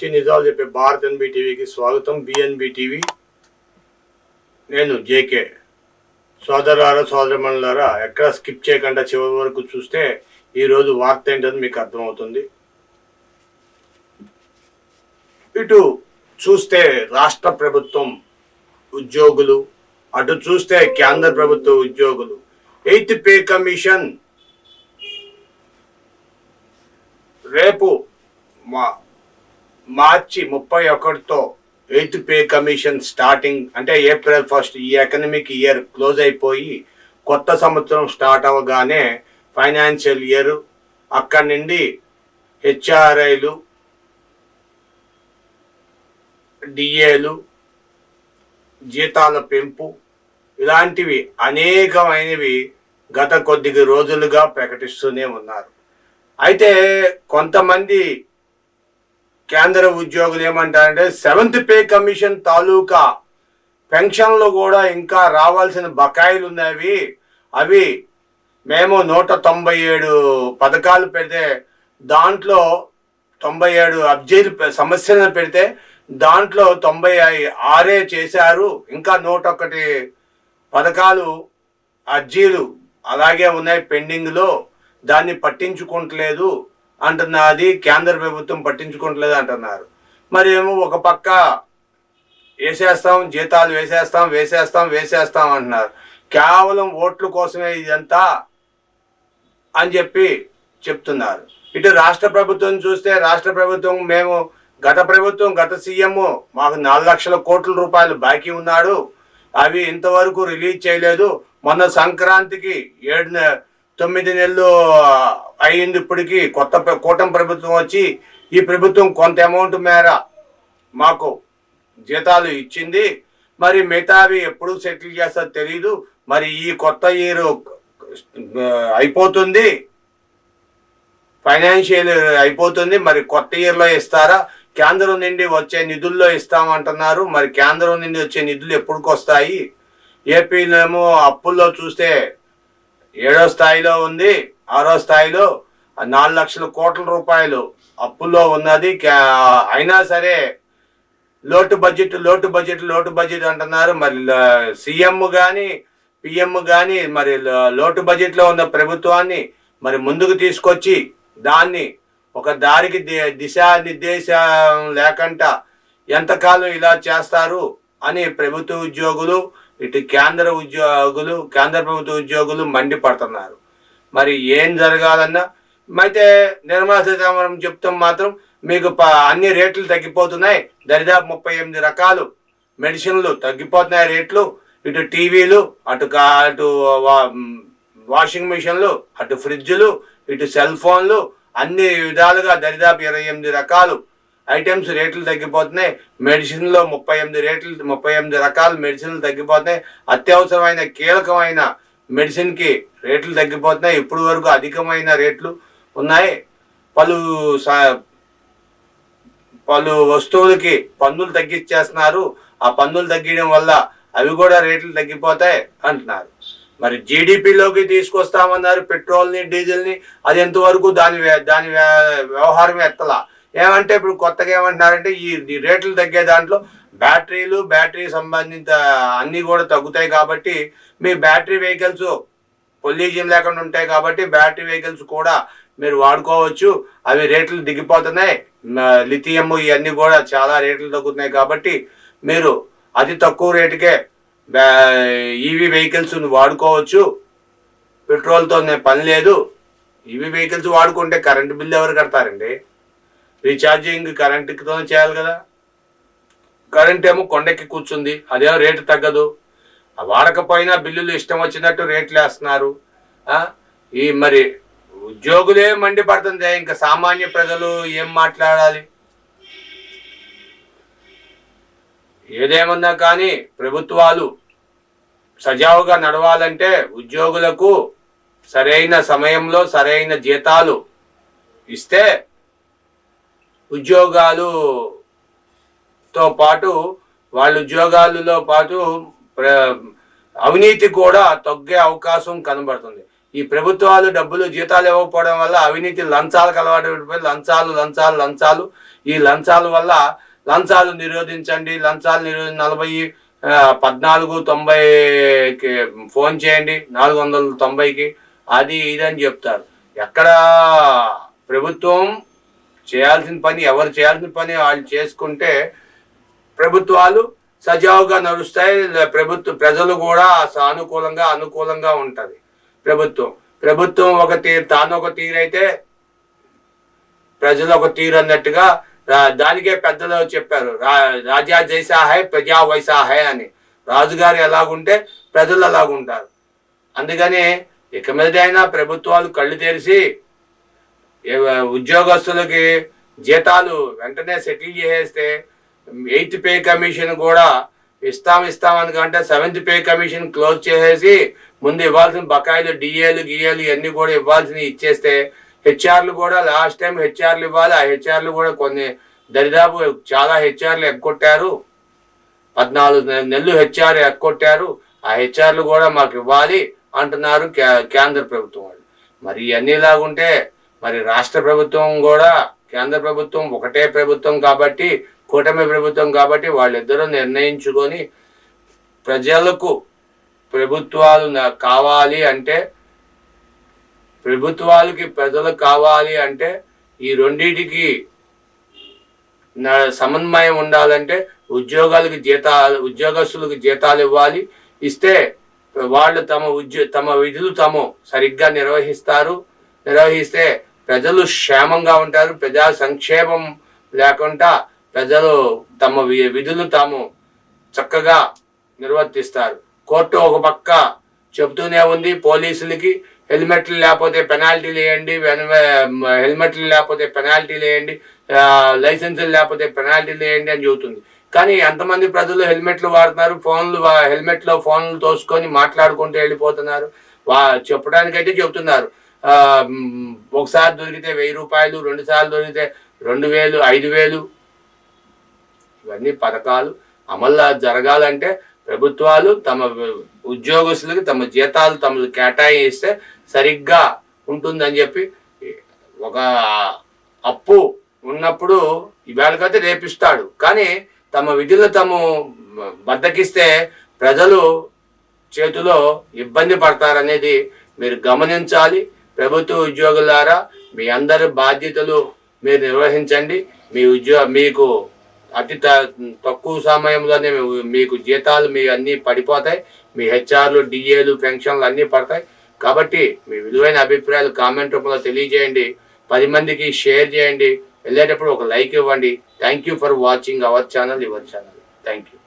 నిత్య నిజాలు చెప్పే భారత్ ఎన్బి టీవీకి స్వాగతం. బిఎన్బి టీవీ నేను జేకే సోదరులారా సోదరమణులారా ఎక్కడ స్కిప్ చేయకుండా చివరి వరకు చూస్తే ఈరోజు వార్త ఏంటని మీకు అర్థమవుతుంది. ఇటు చూస్తే రాష్ట్ర ప్రభుత్వం ఉద్యోగులు అటు చూస్తే కేంద్ర ప్రభుత్వ ఉద్యోగులు. ఎయిత్ పే కమిషన్ రేపు మా మార్చి ముప్పై ఒకటితో ఎయిత్ పే కమిషన్ స్టార్టింగ్ అంటే ఏప్రిల్ ఫస్ట్ ఈ ఎకనమిక్ ఇయర్ క్లోజ్ అయిపోయి కొత్త సంవత్సరం స్టార్ట్ అవ్వగానే ఫైనాన్షియల్ ఇయర్. అక్కడి నుండి హెచ్ఆర్ఐలు డిఏలు జీతాల పెంపు ఇలాంటివి అనేకమైనవి గత కొద్ది రోజులుగా ప్రకటిస్తూనే ఉన్నారు. అయితే కొంతమంది కేంద్ర ఉద్యోగులు ఏమంటారంటే సెవెంత్ పే కమిషన్ తాలూకా పెన్షన్లు కూడా ఇంకా రావాల్సిన బకాయిలు ఉన్నవి. అవి మేము నూట తొంభై ఏడు పథకాలు పెడితే దాంట్లో తొంభై ఏడు అబ్జీలు సమస్యలను పెడితే దాంట్లో తొంభై ఆరే చేశారు. ఇంకా నూట ఒకటి పథకాలు అర్జీలు అలాగే ఉన్నాయి పెండింగ్లో. దాన్ని పట్టించుకోవట్లేదు అంటున్నది కేంద్ర ప్రభుత్వం పట్టించుకోవట్లేదు అంటున్నారు. మరి ఏమో ఒక పక్క వేసేస్తాం జీతాలు వేసేస్తాం వేసేస్తాం వేసేస్తాం అంటున్నారు. కేవలం ఓట్ల కోసమే ఇదంతా అని చెప్పి చెప్తున్నారు. ఇటు రాష్ట్ర ప్రభుత్వం చూస్తే రాష్ట్ర ప్రభుత్వం మేము గత ప్రభుత్వం గత సీఎం మాకు నాలుగు లక్షల కోట్ల రూపాయలు బాకీ ఉన్నాడు. అవి ఇంతవరకు రిలీజ్ చేయలేదు. మొన్న సంక్రాంతికి ఏడు తొమ్మిది నెలలు అయ్యింది ఇప్పటికీ కొత్త కూటమి ప్రభుత్వం వచ్చి ఈ ప్రభుత్వం కొంత అమౌంట్ మేర మాకు జీతాలు ఇచ్చింది. మరి మిగతావి ఎప్పుడు సెటిల్ చేస్తారో తెలీదు. మరి ఈ కొత్త ఇయర్ అయిపోతుంది. ఫైనాన్షియల్ అయిపోతుంది. మరి కొత్త ఇయర్లో ఇస్తారా? కేంద్రం నుండి వచ్చే నిధుల్లో ఇస్తామంటున్నారు. మరి కేంద్రం నుండి వచ్చే నిధులు ఎప్పుడుకొస్తాయి ఏపీలో ఏమో అప్పుల్లో చూస్తే ఏడో స్థాయిలో ఉంది ఆరో స్థాయిలో నాలుగు లక్షల కోట్ల రూపాయలు అప్పుల్లో ఉన్నది. అయినా సరే లోటు బడ్జెట్ లోటు బడ్జెట్ లోటు బడ్జెట్ అంటున్నారు. మరి సీఎం కానీ పిఎం కానీ మరి లోటు బడ్జెట్లో ఉన్న ప్రభుత్వాన్ని మరి ముందుకు తీసుకొచ్చి దాన్ని ఒక దారికి ది- దిశానిర్దేశం లేకుండా ఎంతకాలం ఇలా చేస్తారు అని ప్రభుత్వ ఉద్యోగులు ఇటు కేంద్ర ఉద్యోగులు కేంద్ర ప్రభుత్వ ఉద్యోగులు మండిపడుతున్నారు. మరి ఏం జరగాలన్నా అయితే నిర్మలా సీతారామన్ చెప్తాం మాత్రం మీకు ప- అన్ని రేట్లు తగ్గిపోతున్నాయి. దరిదాపు ముప్పై ఎనిమిది రకాలు మెడిసిన్లు తగ్గిపోతున్నాయి రేట్లు. ఇటు టీవీలు అటు అటు వా- వాషింగ్ మిషన్లు అటు ఫ్రిడ్జ్లు ఇటు సెల్ ఫోన్లు అన్ని విధాలుగా దరిదాపు ఇరవై ఎనిమిది రకాలు ఐటమ్స్ రేట్లు తగ్గిపోతున్నాయి. మెడిసిన్లో ముప్పై ఎనిమిది రేట్లు ముప్పై ఎనిమిది రకాల మెడిసిన్లు తగ్గిపోతున్నాయి. అత్యవసరమైన కీలకమైన మెడిసిన్కి రేట్లు తగ్గిపోతున్నాయి. ఇప్పుడు వరకు అధికమైన రేట్లు ఉన్నాయి. పలు సా- పలు వస్తువులకి పన్నులు తగ్గించేస్తున్నారు ఆ పన్నులు తగ్గించడం వల్ల అవి కూడా రేట్లు తగ్గిపోతాయి అంటున్నారు. మరి జీడిపిలోకి తీసుకొస్తామన్నారు పెట్రోల్ని డీజిల్ని. అది ఎంతవరకు దాని వ్య- దాని వ్య- వ్యవహారం ఎత్తలా? ఏమంటే ఇప్పుడు కొత్తగా ఏమంటున్నారంటే ఈ రేట్లు తగ్గే దాంట్లో బ్యాటరీలు బ్యాటరీ సంబంధిత అన్నీ కూడా తగ్గుతాయి కాబట్టి మీ బ్యాటరీ వెహికల్స్ పొల్యూషన్ లేకుండా ఉంటాయి కాబట్టి బ్యాటరీ వెహికల్స్ కూడా మీరు వాడుకోవచ్చు. అవి రేట్లు దిగిపోతున్నాయి. లిథియం ఇవన్నీ కూడా చాలా రేట్లు తగ్గుతున్నాయి కాబట్టి మీరు అతి తక్కువ రేటుకే ఈవీ వెహికల్స్ వాడుకోవచ్చు. పెట్రోల్తో పని లేదు. ఈవీ వెహికల్స్ వాడుకుంటే కరెంట్ బిల్లు ఎవరు కడతారండి? రీఛార్జింగ్ కరెంట్తో చేయాలి కదా. కరెంట్ ఏమో కొండెక్కి కూర్చుంది. అదేమో రేటు తగ్గదు. వాడకపోయినా బిల్లులు ఇష్టం వచ్చినట్టు రేట్లు వేస్తున్నారు. ఈ మరి ఉద్యోగులే మండిపడుతుంది. ఇంకా సామాన్య ప్రజలు ఏం మాట్లాడాలి? ఏదేమన్నా కానీ ప్రభుత్వాలు సజావుగా నడవాలంటే ఉద్యోగులకు సరైన సమయంలో సరైన జీతాలు ఇస్తే ఉద్యోగాలుతో పాటు వాళ్ళ ఉద్యోగాలలో పాటు ప్ర- అవినీతి కూడా తగ్గే అవకాశం కనబడుతుంది. ఈ ప్రభుత్వాలు డబ్బులు జీతాలు ఇవ్వకపోవడం వల్ల అవినీతి లంచాలకు అలవాటు లంచాలు లంచాలు లంచాలు. ఈ లంచాల వల్ల లంచాలు నిరోధించండి. లంచాలు నిరోధి నలభై పద్నాలుగు తొంభైకి ఫోన్ చేయండి. నాలుగు వందల తొంభైకి. అది ఇది అని చెప్తారు. ఎక్కడ ప్రభుత్వం చేయాల్సిన పని ఎవరు చేయాల్సిన పని వాళ్ళు చేసుకుంటే ప్రభుత్వాలు సజావుగా నడుస్తాయి ప్రభుత్వ ప్రజలు కూడా సానుకూలంగా అనుకూలంగా ఉంటుంది ప్రభుత్వం. ప్రభుత్వం ఒక తీరు తాను ఒక తీరైతే ప్రజలు ఒక తీరు అన్నట్టుగా రా- దానికే పెద్దలు చెప్పారు. రా- రాజా జైసా హై ప్రజా వైసా హై అని. రాజుగారు ఎలాగుంటే ప్రజలు అలాగుంటారు. అందుకని ఇక మీదైనా ప్రభుత్వాలు కళ్ళు తెరిచి ఉద్యోగస్తులకి జీతాలు వెంటనే సెటిల్ చేసేస్తే ఎయిత్ పే కమిషన్ కూడా ఇస్తాం ఇస్తాం అనుకంటే సెవెంత్ పే కమిషన్ క్లోజ్ చేసేసి ముందు ఇవ్వాల్సిన బకాయిలు డిఏలు గిఏలు ఇవన్నీ కూడా ఇవ్వాల్సినవి ఇచ్చేస్తే హెచ్ఆర్లు కూడా లాస్ట్ టైం హెచ్ఆర్లు ఇవ్వాలి. ఆ హెచ్ఆర్లు కూడా కొన్ని దరిదాపు చాలా హెచ్ఆర్లు ఎక్కొట్టారు పద్నాలుగు నెలలు హెచ్ఆర్ ఎక్కొట్టారు ఆ హెచ్ఆర్లు కూడా మాకు ఇవ్వాలి అంటున్నారు కే- కేంద్ర ప్రభుత్వం వాళ్ళు. మరి ఇవన్నీ లాగుంటే మరి రాష్ట్ర ప్రభుత్వం కూడా కేంద్ర ప్రభుత్వం ఒకటే ప్రభుత్వం కాబట్టి కూటమి ప్రభుత్వం కాబట్టి వాళ్ళిద్దరూ నిర్ణయించుకొని ప్రజలకు ప్రభుత్వాలు కావాలి అంటే ప్రభుత్వాలకి ప్రజలు కావాలి అంటే ఈ రెండిటికి సమన్వయం ఉండాలంటే ఉద్యోగాలకి జీతాలు ఉద్యోగస్తులకు జీతాలు ఇవ్వాలి. ఇస్తే వాళ్ళు తమ ఉద్యో తమ విధులు తాము సరిగ్గా నిర్వహిస్తారు. నిర్వహిస్తే ప్రజలు క్షేమంగా ఉంటారు ప్రజా సంక్షేమం లేకుండా ప్రజలు తమ వి- విధులు తాము చక్కగా నిర్వర్తిస్తారు. కోర్టు ఒక పక్క చెబుతూనే ఉంది పోలీసులకి హెల్మెట్లు లేకపోతే పెనాల్టీలు వేయండి హెల్మెట్లు లేకపోతే పెనాల్టీలు వేయండి లైసెన్సులు లేకపోతే పెనాల్టీలు వేయండి అని చెబుతుంది. కానీ ఎంతమంది ప్రజలు హెల్మెట్లు వాడుతున్నారు ఫోన్లు హెల్మెట్లో ఫోన్లు తోసుకొని మాట్లాడుకుంటూ వెళ్ళిపోతున్నారు వా చెప్పడానికైతే చెబుతున్నారు. ఒకసారి దొరికితే వెయ్యి రూపాయలు రెండు సార్లు దొరికితే రెండు వేలు ఐదు వేలు. ఇవన్నీ పథకాలు అమలు జరగాలంటే ప్రభుత్వాలు తమ ఉద్యోగస్తులకి తమ జీతాలు తమకు కేటాయిస్తే సరిగ్గా ఉంటుందని చెప్పి ఒక అప్పు ఉన్నప్పుడు ఇవాళకైతే రేపిస్తాడు. కానీ తమ విధులు తాము బద్దకిస్తే ప్రజలు చేతిలో ఇబ్బంది పడతారనేది మీరు గమనించాలి. ప్రభుత్వ ఉద్యోగులారా మీ అందరి బాధ్యతలు మీరు నిర్వహించండి. మీ ఉద్యోగ మీకు అతి త- తక్కువ సమయంలోనే మీకు జీతాలు మీ అన్నీ పడిపోతాయి. మీ హెచ్ఆర్లు డిఏలు పెన్షన్లు అన్నీ పడతాయి. కాబట్టి మీ విలువైన అభిప్రాయాలు కామెంట్ రూపంలో తెలియజేయండి. పది మందికి షేర్ చేయండి. వెళ్ళేటప్పుడు ఒక లైక్ ఇవ్వండి. Thank you for watching our channel your channel. Thank you.